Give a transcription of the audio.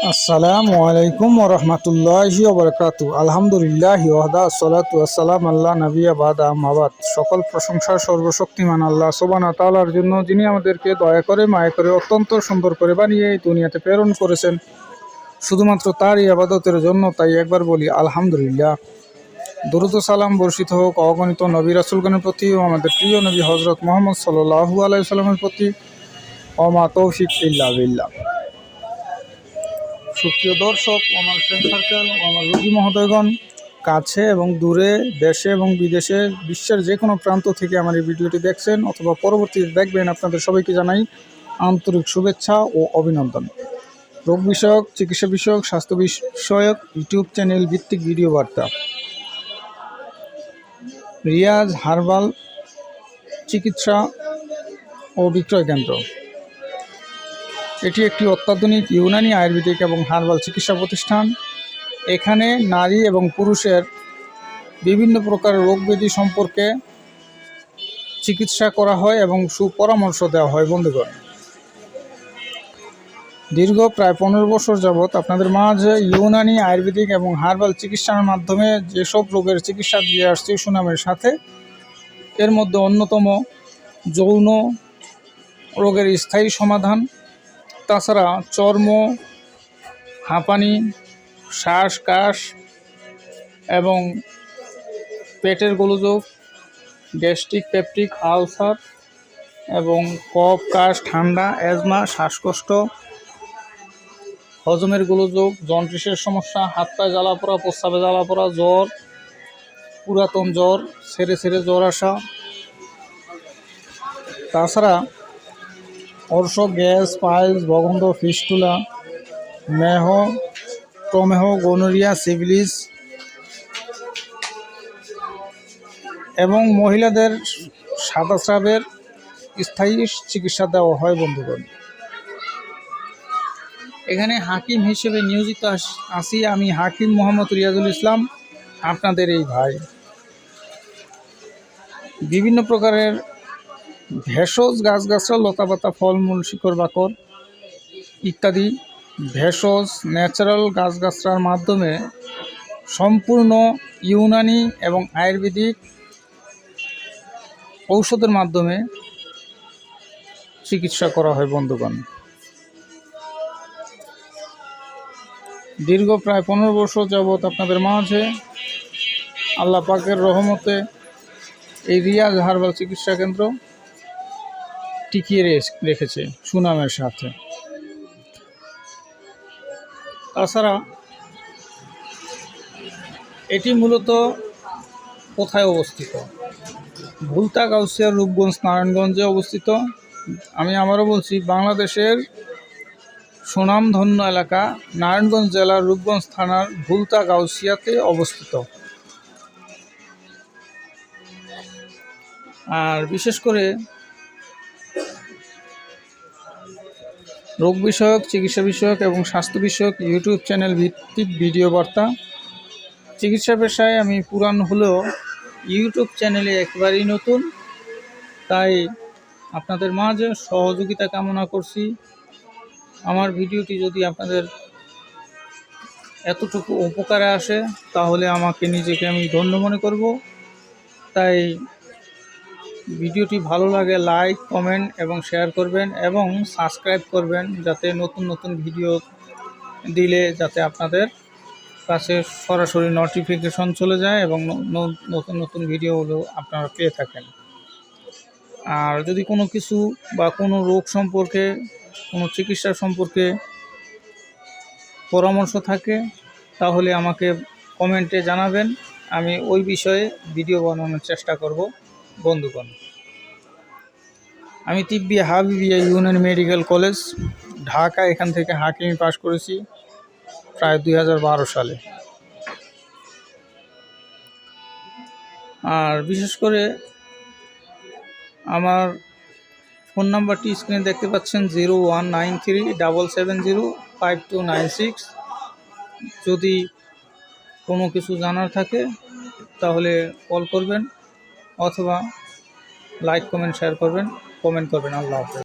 আসসালামু আলাইকুম ওরহমতুল্লাহি ওবরকাত আলহামদুলিল্লাহ ওয়াহদা সালাতু আসসালাম আল্লাহ নবী আবাদ আহমাবাদ সকল প্রশংসা সর্বশক্তিমান আল্লাহ সোবানা তালার জন্য, যিনি আমাদেরকে দয়া করে, মায়া করে, অত্যন্ত সুন্দর করে বানিয়ে এই দুনিয়াতে প্রেরণ করেছেন। শুধুমাত্র তারই আবাদতের জন্য তাই একবার বলি, আলহামদুলিল্লাহ। দুরুদ ও সালাম বর্ষিত হোক, অগণিত নবী রাসুলগণের প্রতি ও আমাদের প্রিয় নবী হজরত মোহাম্মদ সাল্লাহু আলাইসাল্লামের প্রতি। অমা তৌফিক ইল্লা বিল্লাহ। সুপ্রিয় দর্শক, আমার ফ্রেন্ড সার্কেল আমার রোগী মহোদয়গণ, কাছে এবং দূরে, দেশে এবং বিদেশে, বিশ্বের যে কোনো প্রান্ত থেকে আমার এই ভিডিওটি দেখছেন অথবা পরবর্তীতে দেখবেন, আপনাদের সবাইকে জানাই আন্তরিক শুভেচ্ছা ও অভিনন্দন। রোগ বিষয়ক, চিকিৎসা বিষয়ক, স্বাস্থ্য বিষয়ক, ইউটিউব চ্যানেল ভিত্তিক ভিডিও বার্তা। রিয়াজ হার্বাল চিকিৎসা ও বিক্রয় কেন্দ্র। এটি একটি অত্যাধুনিক ইউনানি আয়ুর্বেদিক এবং হার্বাল চিকিৎসা প্রতিষ্ঠান। এখানে নারী এবং পুরুষের বিভিন্ন প্রকার রোগ ব্যাধি সম্পর্কে চিকিৎসা করা হয় এবং সুপরামর্শ দেওয়া হয় বন্ধুগণ। দীর্ঘ প্রায় পনেরো বছর যাবৎ আপনাদের মাঝে ইউনানি আয়ুর্বেদিক এবং হার্বাল চিকিৎসার মাধ্যমে যেসব রোগের চিকিৎসা দিয়ে আসছে সুনামের সাথে, এর মধ্যে অন্যতম যৌন রোগের স্থায়ী সমাধান তাছাড়া চর্ম, হাঁপানি শ্বাস কাশ এবং পেটের গোলযোগ, গ্যাস্ট্রিক, পেপটিক, আলসার এবং কফ, কাশ, ঠান্ডা অ্যাজমা শ্বাসকষ্ট, হজমের গোলযোগ, জন্ডিসের সমস্যা, হাত পায়ে জ্বালা পড়া, প্রস্রাবে জ্বালা পড়া, জ্বর, পুরাতন জ্বর ছেড়ে ছেড়ে জ্বর আসা। তাছাড়া অর্শ, গ্যাস পাইলস বগন্ধ, ফিস্টুলা, মেহ, প্রমেহ, গনোরিয়া, সিভিলিস এবং মহিলাদের সাদা স্রাবের স্থায়ী চিকিৎসা দেওয়া হয় বন্ধুগণ। এখানে হাকিম হিসেবে নিয়োজিত আস- আমি হাকিম মোহাম্মদ রিয়াজুল ইসলাম, আপনাদের এই ভাই। বিভিন্ন প্রকারের ভেষজ গাছগাছরা লতাপাতা, ফলমূল, শিকড় বাকর ইত্যাদি ভেষজ ন্যাচারাল গাছগাছরার মাধ্যমে সম্পূর্ণ ইউনানি এবং আয়ুর্বেদিক ঔষধের মাধ্যমে চিকিৎসা করা হয় বন্ধুগণ। দীর্ঘ প্রায় পনেরো বছর যাবৎ আপনাদের মাঝে আল্লাহ পাকের রহমতে এই রিয়াজ হার্বাল চিকিৎসা কেন্দ্র টিকিয়ে রেখেছে সুনামের সাথে তাছাড়া এটি মূলত কোথায় অবস্থিত? ভুলতা গাউসিয়া রূপগঞ্জ নারায়ণগঞ্জে অবস্থিত। আমি আবারও বলছি, বাংলাদেশের সুনামধন্য এলাকা নারায়ণগঞ্জ জেলার রূপগঞ্জ থানার ভুলতা গাউসিয়াতে অবস্থিত। আর বিশেষ করে রোগ বিষয়ক, চিকিৎসা বিষয়ক এবং স্বাস্থ্য বিষয়ক ইউটিউব চ্যানেল ভিত্তিক ভিডিও বার্তা। চিকিৎসা পেশায় আমি পুরান হলেও ইউটিউব চ্যানেলে একেবারেই নতুন, তাই আপনাদের মাঝে সহযোগিতা কামনা করছি। আমার ভিডিওটি যদি আপনাদের এতটুকু উপকারে আসে, তাহলে আমাকে নিজেকে আমি ধন্য মনে করব। তাই ভিডিওটি ভালো লাগে লাইক কমেন্ট এবং শেয়ার করবেন এবং সাবস্ক্রাইব করবেন যাতে নতুন নতুন ভিডিও দিলে যাতে আপনাদের কাছে সরাসরি নোটিফিকেশন চলে যায় এবং নতুন নতুন ভিডিওগুলো আপনারা পেয়ে থাকেন। আর যদি কোনো কিছু বা কোনো রোগ সম্পর্কে, কোনো চিকিৎসা সম্পর্কে পরামর্শ থাকে, তাহলে আমাকে কমেন্টে জানাবেন। আমি ওই বিষয়ে ভিডিও বানানোর চেষ্টা করব। বন্ধুগণ, আমি Tibbi Habibia union medical college, Dhaka এখান থেকে হাকিমি পাশ করেছি প্রায় দুই হাজার বারো সালে। আর বিশেষ করে আমার ফোন নাম্বারটি স্ক্রিনে দেখতে পাচ্ছেন zero one nine three double seven zero five two nine six. যদি কোনো কিছু জানার থাকে, তাহলে কল করবেন। অথবা লাইক কমেন্ট শেয়ার করবেন কমেন্ট করবেন। আল্লাহ হাফেজ।